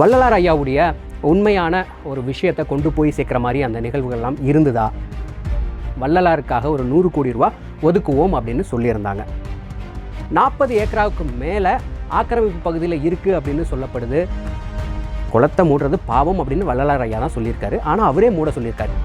வள்ளலார் ஐயாவுடைய உண்மையான ஒரு விஷயத்தை கொண்டு போய் சேர்க்குற மாதிரி அந்த நிகழ்வுகள்லாம் இருந்ததா? வள்ளலாருக்காக ஒரு நூறு கோடி ரூபா ஒதுக்குவோம் அப்படின்னு சொல்லியிருந்தாங்க. நாற்பது ஏக்கராவுக்கு மேலே ஆக்கிரமிப்பு பகுதியில் இருக்குது அப்படின்னு சொல்லப்படுது. குளத்தை மூடுறது பாவம் அப்படின்னு வள்ளலார் ஐயா தான் சொல்லியிருக்காரு. ஆனால் அவரே மூட சொல்லியிருக்காரு.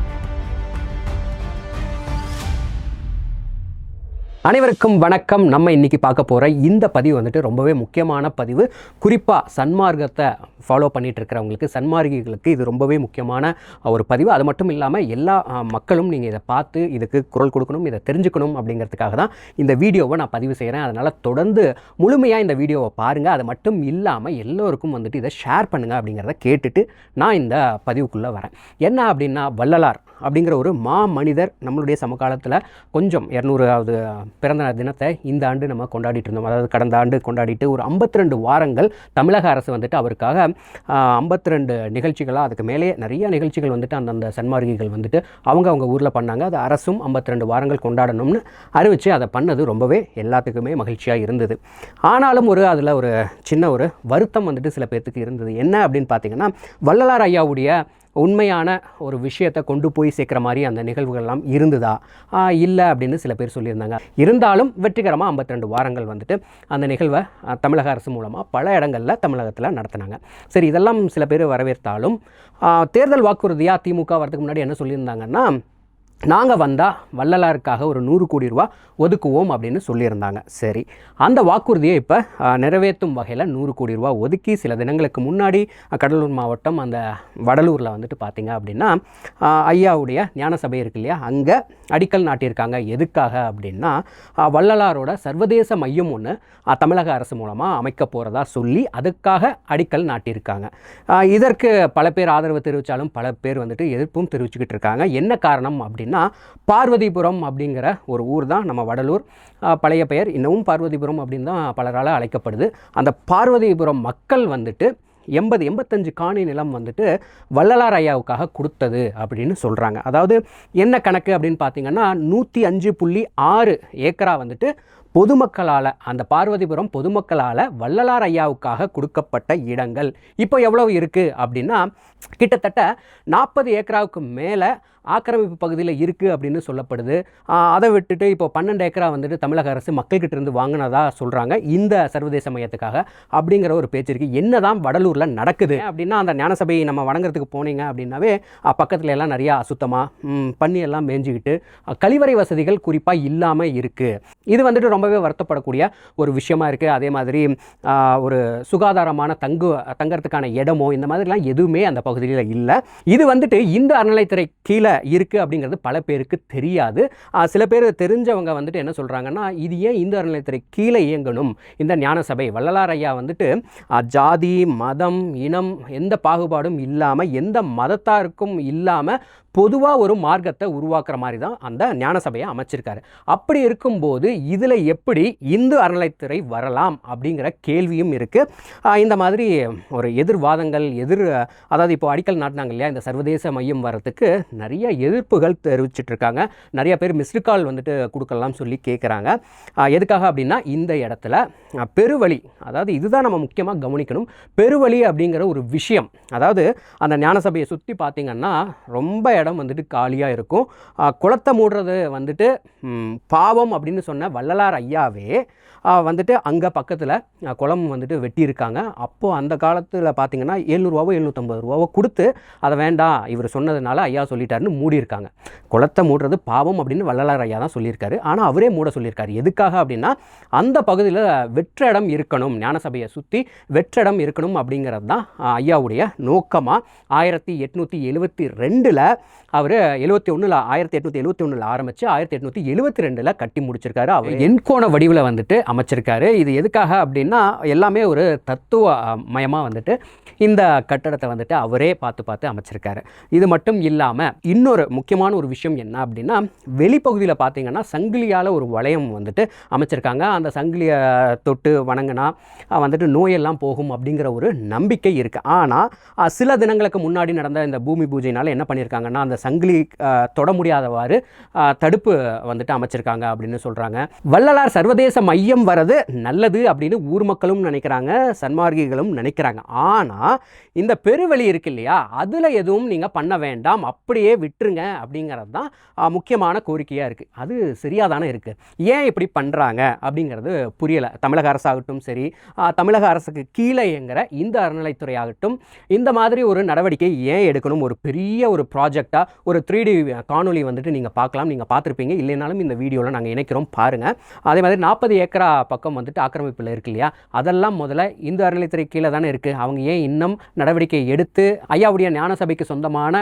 அனைவருக்கும் வணக்கம். நம்ம இன்றைக்கி பார்க்க போகிற இந்த பதிவு வந்துட்டு ரொம்பவே முக்கியமான பதிவு. குறிப்பாக சன்மார்க்கத்தை ஃபாலோ பண்ணிகிட்டு இருக்கிறவங்களுக்கு சன்மார்க்கிகளுக்கு இது ரொம்பவே முக்கியமான ஒரு பதிவு. அது மட்டும் இல்லாமல் எல்லா மக்களும் நீங்கள் இதை பார்த்து இதுக்கு குரல் கொடுக்கணும் இதை தெரிஞ்சுக்கணும் அப்படிங்கிறதுக்காக தான் இந்த வீடியோவை நான் பதிவு செய்கிறேன் அதனால் தொடர்ந்து முழுமையாக இந்த வீடியோவை பாருங்கள் அது மட்டும் இல்லாமல் எல்லோருக்கும் வந்துட்டு இதை ஷேர் பண்ணுங்கள் அப்படிங்கிறத கேட்டுட்டு நான் இந்த பதிவுக்குள்ளே வரேன். என்ன அப்படின்னா வள்ளலார் அப்படிங்கிற ஒரு மா மனிதர் நம்மளுடைய சமகாலத்தில் கொஞ்சம் இரநூறாவது பிறந்த தினத்தை இந்த ஆண்டு நம்ம கொண்டாடிட்டு இருந்தோம். அதாவது கடந்த ஆண்டு கொண்டாடிட்டு ஒரு 52 வாரங்கள் தமிழக அரசு வந்துட்டு அவருக்காக ஐம்பத்தி ரெண்டு நிகழ்ச்சிகளாக அதுக்கு மேலே நிறைய நிகழ்ச்சிகள் வந்துட்டு அந்தந்த சன்மார்கிகள் வந்துட்டு அவங்க அவங்க ஊரில் பண்ணாங்க. அது அரசும் 52 வாரங்கள் கொண்டாடணும்னு அறிவித்து அதை பண்ணது ரொம்பவே எல்லாத்துக்குமே மகிழ்ச்சியாக இருந்தது. ஆனாலும் ஒரு அதில் ஒரு சின்ன ஒரு வருத்தம் வந்துட்டு சில பேர்த்துக்கு இருந்தது. என்ன அப்படின்னு பார்த்தீங்கன்னா வள்ளலார் ஐயாவுடைய உண்மையான ஒரு விஷயத்தை கொண்டு போய் சேர்க்குற மாதிரி அந்த நிகழ்வுகள்லாம் இருந்ததா? இல்லை அப்படின்னு சில பேர் சொல்லியிருந்தாங்க. இருந்தாலும் வெற்றிகரமாக 52 வாரங்கள் வந்துட்டு அந்த நிகழ்வை தமிழக அரசு மூலமாக பல இடங்களில் தமிழகத்தில் நடத்தினாங்க. சரி இதெல்லாம் சில பேர் வரவேற்றாலும் தேர்தல் வாக்குறுதியாக திமுக வரதுக்கு முன்னாடி என்ன சொல்லியிருந்தாங்கன்னா நாங்கள் வந்தால் வள்ளலாருக்காக ஒரு நூறு கோடி ரூபா ஒதுக்குவோம் அப்படின்னு சொல்லியிருந்தாங்க. சரி அந்த வாக்குறுதியை இப்போ நிறைவேற்றும் வகையில் நூறு கோடி ரூபா ஒதுக்கி சில தினங்களுக்கு முன்னாடி கடலூர் மாவட்டம் அந்த வடலூரில் வந்துட்டு பார்த்தீங்க அப்படின்னா ஐயாவுடைய ஞான சபை இருக்கு இல்லையா? அங்கே அடிக்கல் நாட்டியிருக்காங்க. எதுக்காக அப்படின்னா வள்ளலாரோட சர்வதேச மையம் ஒன்று தமிழக அரசு மூலமாக அமைக்க போகிறதா சொல்லி அதுக்காக அடிக்கல் நாட்டியிருக்காங்க. இதற்கு பல பேர் ஆதரவு தெரிவித்தாலும் பல பேர் வந்துட்டு எதிர்ப்பும் தெரிவிச்சுக்கிட்டு இருக்காங்க. என்ன காரணம் அப்படின்னு பார்வதிபுரம் அப்படிங்கிற ஒரு ஊர் தான் நம்ம வடலூர். பழைய பெயர். இன்னமும் பார்வதிபுரம் அப்படின்னு தான் பலரால் அழைக்கப்படுது. அந்த பார்வதிபுரம் மக்கள் வந்துட்டு எண்பது எண்பத்தஞ்சு காணி நிலம் வந்துட்டு வள்ளலார் ஐயாவுக்காக கொடுத்தது அப்படின்னு சொல்கிறாங்க அதாவது என்ன கணக்கு அப்படின்னு பார்த்தீங்கன்னா நூற்றி அஞ்சு புள்ளி ஆறு ஏக்கரா வந்துட்டு பொதுமக்களால் அந்த பார்வதிபுரம் பொதுமக்களால் வள்ளலார் ஐயாவுக்காக கொடுக்கப்பட்ட இடங்கள். இப்போ எவ்வளவு இருக்குது அப்படின்னா கிட்டத்தட்ட நாற்பது ஏக்கராவுக்கு மேலே ஆக்கிரமிப்பு பகுதியில் இருக்குது அப்படின்னு சொல்லப்படுது. அதை விட்டுட்டு இப்போ பன்னெண்டு ஏக்கரா வந்துட்டு தமிழக அரசு மக்கள்கிட்ட இருந்து வாங்கினதா சொல்கிறாங்க இந்த சர்வதேச மையத்துக்காக அப்படிங்கிற ஒரு பேச்சு இருக்குது என்ன தான் வடலூரில் நடக்குது அப்படின்னா அந்த ஞானசபையை நம்ம வணங்குறதுக்கு போனீங்க அப்படின்னாவே பக்கத்தில் பக்கத்துல எல்லாம் நிறையா அசுத்தமாக பண்ணி எல்லாம் மேய்ஞ்சிக்கிட்டு கழிவறை வசதிகள் குறிப்பாக இல்லாமல் இருக்குது இது வந்துட்டு ரொம்பவே வருத்தப்படக்கூடிய ஒரு விஷயமா இருக்குது அதே மாதிரி ஒரு சுகாதாரமான தங்கு தங்கறதுக்கான இடமோ இந்த மாதிரிலாம் எதுவுமே அந்த பகுதியில் இல்லை. இது வந்துட்டு இந்த அறநிலைத்துறை கீழே இருக்குது அப்படிங்கிறது பல பேருக்கு தெரியாது. சில பேர் தெரிஞ்சவங்க வந்துட்டு என்ன சொல்கிறாங்கன்னா இது ஏன் இந்து அறநிலையத்துறை கீழே இயங்கணும்? இந்த ஞான சபை வள்ளலார் ஐயா வந்துட்டு ஜாதி மதம் இனம் எந்த பாகுபாடும் இல்லாமல் எந்த மதத்தாருக்கும் இல்லாமல் பொதுவாக ஒரு மார்க்கத்தை உருவாக்குற மாதிரி தான் அந்த ஞான சபையை அமைச்சிருக்காரு. அப்படி இருக்கும்போது இதில் எப்படி இந்து அறநிலைத்துறை வரலாம் அப்படிங்கிற கேள்வியும் இருக்குது இந்த மாதிரி ஒரு எதிர்வாதங்கள் எதிர் அதாவது இப்போ அடிக்கல் நாட்டினாங்க இல்லையா இந்த சர்வதேச மையம் வரத்துக்கு நிறைய நிறைய எதிர்ப்புகள் தெரிவிச்சிட்டு இருக்காங்க நிறைய பேர் மிஸ்டு கால் வந்துட்டு கொடுக்கலாம் சொல்லி கேட்குறாங்க எதுக்காக அப்படின்னா இந்த இடத்துல பெருவழி அதாவது இதுதான் நம்ம முக்கியமாக கவனிக்கணும். பெருவழி அப்படிங்கிற ஒரு விஷயம் அதாவது அந்த ஞானசபையை சுற்றி பார்த்தீங்கன்னா ரொம்ப இடம் வந்துட்டு காலியாக இருக்கும். குளத்தை மூடுறது வந்துட்டு பாவம் அப்படின்னு சொன்ன வள்ளலார் ஐயாவே வந்துட்டு அங்கே பக்கத்தில் குளம் வந்துட்டு வெட்டியிருக்காங்க. அப்போது அந்த காலத்தில் பார்த்தீங்கன்னா எழுநூறுவாவோ எழுநூற்றம்பது ரூபாவோ கொடுத்து அதை வேண்டாம் இவர் சொன்னதுனால ஐயா சொல்லிட்டாருன்னு மூடியிருக்காங்க. குளத்தை மூடுறது பாவம் அப்படின்னு வள்ளலார் ஐயா தான் சொல்லியிருக்காரு. ஆனால் அவரே மூட சொல்லியிருக்காரு. எதுக்காக அப்படின்னா அந்த பகுதியில் வெற்றிடம் இருக்கணும் ஞானசபையை சுற்றி வெற்றிடம் இருக்கணும் அப்படிங்கிறது தான் ஐயாவுடைய நோக்கமாக ஆயிரத்தி எட்நூற்றி எழுபத்தி ரெண்டில் அவர் எழுபத்தி ஒன்றில் ஆயிரத்தி எட்நூற்றி எழுபத்தி ஒன்றில் ஆரம்பித்து ஆயிரத்தி எட்நூற்றி எழுபத்தி ரெண்டில் கட்டி முடிச்சிருக்காரு. அவர் எண்கோண வடிவில் வந்துட்டு அமைச்சிருக்காரு. இது எதுக்காக அப்படின்னா எல்லாமே ஒரு தத்துவ மயமாக வந்துட்டு இந்த கட்டடத்தை வந்துட்டு அவரே பார்த்து பார்த்து அமைச்சிருக்காரு. இது மட்டும் இல்லாமல் இன்னொரு முக்கியமான ஒரு விஷயம் என்ன அப்படின்னா வெளிப்பகுதியில் பார்த்தீங்கன்னா சங்கிலியால் ஒரு வளையம் வந்துட்டு அமைச்சிருக்காங்க. அந்த சங்கிலியை தொட்டு வணங்கினா வந்துட்டு நோயெல்லாம் போகும் அப்படிங்கிற ஒரு நம்பிக்கை இருக்குது ஆனால் சில தினங்களுக்கு முன்னாடி நடந்த இந்த பூமி பூஜையினால் என்ன பண்ணியிருக்காங்கன்னா அந்த சங்கிலி தொட முடியாதவாறு தடுப்பு வந்துட்டு அமைச்சிருக்காங்க அப்படின்னு சொல்கிறாங்க வள்ளலார் சர்வதேச மையம் வரது நல்லது அப்படின்னு ஊர் மக்களும் நினைக்கிறாங்க சன்மார்க்கிகளும் நினைக்கிறாங்க. ஆனால் இந்த பெருவெளி இருக்கு இல்லையா அதில் எதுவும் நீங்கள் பண்ண வேண்டாம் அப்படியே விட்டுருங்க அப்படிங்கிறது தான் முக்கியமான கோரிக்கையாக இருக்குது அது சரியாக தானே இருக்குது ஏன் இப்படி பண்ணுறாங்க அப்படிங்கிறது புரியலை. தமிழக அரசாகட்டும் சரி தமிழக அரசுக்கு கீழே இயங்குற இந்த அறநிலைத்துறை ஆகட்டும் இந்த மாதிரி ஒரு நடவடிக்கை ஏன் எடுக்கணும்? ஒரு பெரிய ஒரு ப்ராஜெக்டாக ஒரு த்ரீ டி காணொளி வந்துட்டு நீங்கள் பார்க்கலாம் நீங்கள் பார்த்துருப்பீங்க. இல்லைனாலும் இந்த வீடியோவில் நாங்கள் இணைக்கிறோம் பாருங்கள் அதே மாதிரி நாற்பது ஏக்கரா பக்கம் வந்துட்டு ஆக்கிரமிப்பில் இருக்கு இல்லையா அதெல்லாம் முதல்ல இந்து அறநிலைத்துறை கீழே தானே இருக்குது அவங்க ஏன் இன்னும் இன்னும் நடவடிக்கை எடுத்து ஐயாவுடைய ஞான சபைக்கு சொந்தமான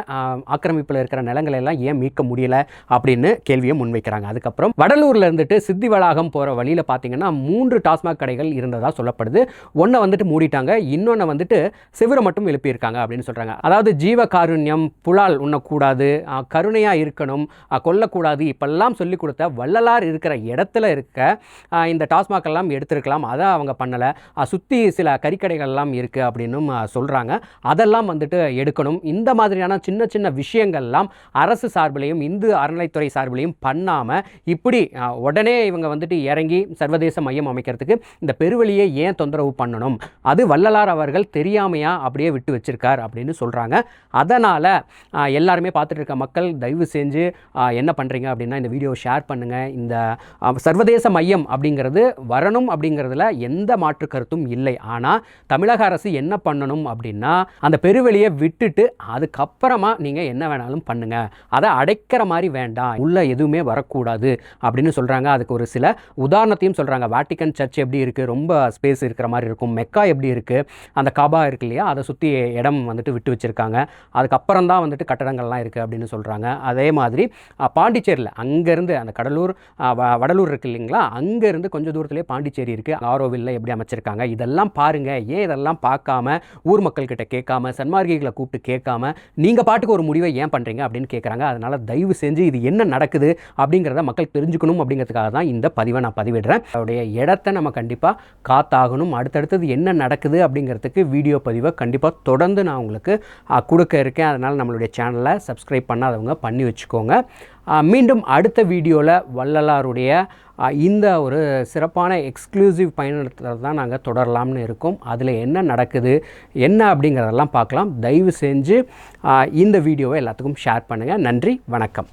ஆக்கிரமிப்பில் இருக்கிற நிலங்களை எல்லாம் ஏன் மீட்க முடியல அப்படின்னு கேள்வியை முன்வைக்கிறாங்க. அதுக்கப்புறம் வடலூர்ல இருந்துட்டு சித்தி வளாகம் போகிற வழியில் பார்த்தீங்கன்னா மூன்று டாஸ்மாக் கடைகள் இருந்ததாக சொல்லப்படுது. ஒன்றை வந்துட்டு மூடிட்டாங்க இன்னொன்று வந்துட்டு சிவரை மட்டும் எழுப்பியிருக்காங்க அப்படின்னு சொல்கிறாங்க அதாவது ஜீவ காருண்யம் புலால் உண்ணக்கூடாது கருணையாக இருக்கணும் கொல்லக்கூடாது இப்பெல்லாம் சொல்லி கொடுத்த வள்ளலார் இருக்கிற இடத்துல இருக்க இந்த டாஸ்மாக் எல்லாம் எடுத்திருக்கலாம். அதை அவங்க பண்ணலை. சுற்றி சில கறிக்கடைகள்லாம் இருக்குது அப்படின்னும் சொல்கிறாங்க அதெல்லாம் வந்துட்டு எடுக்கணும். இந்த மாதிரியான சின்ன சின்ன விஷயங்கள்லாம் அரசு சார்பிலையும் இந்து அறநிலைத்துறை சார்பிலையும் பண்ணாமல் இப்படி உடனே இவங்க வந்துட்டு இறங்கி சர்வதேச மையம் அமைக்கிறதுக்கு இந்த பெருவெளியை ஏன் தொந்தரவு பண்ணணும்? அது வள்ளலார் அவர்கள் தெரியாமையா அப்படியே விட்டு வச்சிருக்கார் அப்படின்னு சொல்கிறாங்க அதனால் எல்லாருமே பார்த்துட்டு இருக்க மக்கள் தயவு செஞ்சு என்ன பண்ணுறீங்க அப்படின்னா இந்த வீடியோவை ஷேர் பண்ணுங்கள் இந்த சர்வதேச மையம் அப்படிங்கிறது வரணும் அப்படிங்கிறதுல எந்த மாற்று கருத்தும் இல்லை. ஆனால் தமிழக அரசு என்ன பண்ணணும்? பண்ணணும் அப்படின்னா அந்த பெருவெளியை விட்டுட்டு அதுக்கப்புறமா நீங்கள் என்ன வேணாலும் பண்ணுங்கள் அதை அடைக்கிற மாதிரி வேண்டாம். உள்ள எதுவுமே வரக்கூடாது அப்படின்னு சொல்கிறாங்க அதுக்கு ஒரு சில உதாரணத்தையும் சொல்கிறாங்க வாட்டிக்கன் சர்ச் எப்படி இருக்குது ரொம்ப ஸ்பேஸ் இருக்கிற மாதிரி இருக்கும். மெக்கா எப்படி இருக்குது அந்த காபா இருக்கு இல்லையா? அதை சுற்றி இடம் வந்துட்டு விட்டு வச்சுருக்காங்க. அதுக்கப்புறம் தான் வந்துட்டு கட்டடங்கள்லாம் இருக்குது அப்படின்னு சொல்கிறாங்க அதே மாதிரி பாண்டிச்சேரியில் அங்கேருந்து அந்த கடலூர் வ- வடலூர் இருக்கு இல்லைங்களா? அங்கேருந்து கொஞ்சம் தூரத்துலேயே பாண்டிச்சேரி இருக்குது ஆரோவில்ல எப்படி அமைச்சிருக்காங்க? இதெல்லாம் பாருங்கள் ஏன் இதெல்லாம் பார்க்காம ஊர் மக்கள்கிட்ட கேட்காம சன்மார்க்கிகளை கூப்பிட்டு கேட்காம நீங்கள் பாட்டுக்கு ஒரு முடிவை ஏன் பண்ணுறீங்க அப்படின்னு கேட்குறாங்க அதனால் தயவு செஞ்சு இது என்ன நடக்குது அப்படிங்கிறத மக்கள் தெரிஞ்சுக்கணும் அப்படிங்கிறதுக்காக தான் இந்த பதிவை நான் பதிவிடுறேன். அவருடைய இடத்த நம்ம கண்டிப்பாக காத்தாகணும். அடுத்தடுத்தது என்ன நடக்குது அப்படிங்கிறதுக்கு வீடியோ பதிவை கண்டிப்பாக தொடர்ந்து நான் உங்களுக்கு கொடுக்க இருக்கேன். அதனால் நம்மளுடைய சேனலை சப்ஸ்கிரைப் பண்ணாதவங்க பண்ணி வச்சுக்கோங்க. மீண்டும் அடுத்த வீடியோவில் வள்ளலாருடைய இந்த ஒரு சிறப்பான எக்ஸ்க்ளூசிவ் பயணத்தை தான் நாங்கள் தொடரலாம்னு இருக்கோம். அதில் என்ன நடக்குது என்ன அப்படிங்கிறதெல்லாம் பார்க்கலாம். தயவு செஞ்சு இந்த வீடியோவை எல்லாத்துக்கும் ஷேர் பண்ணுங்கள் நன்றி வணக்கம்.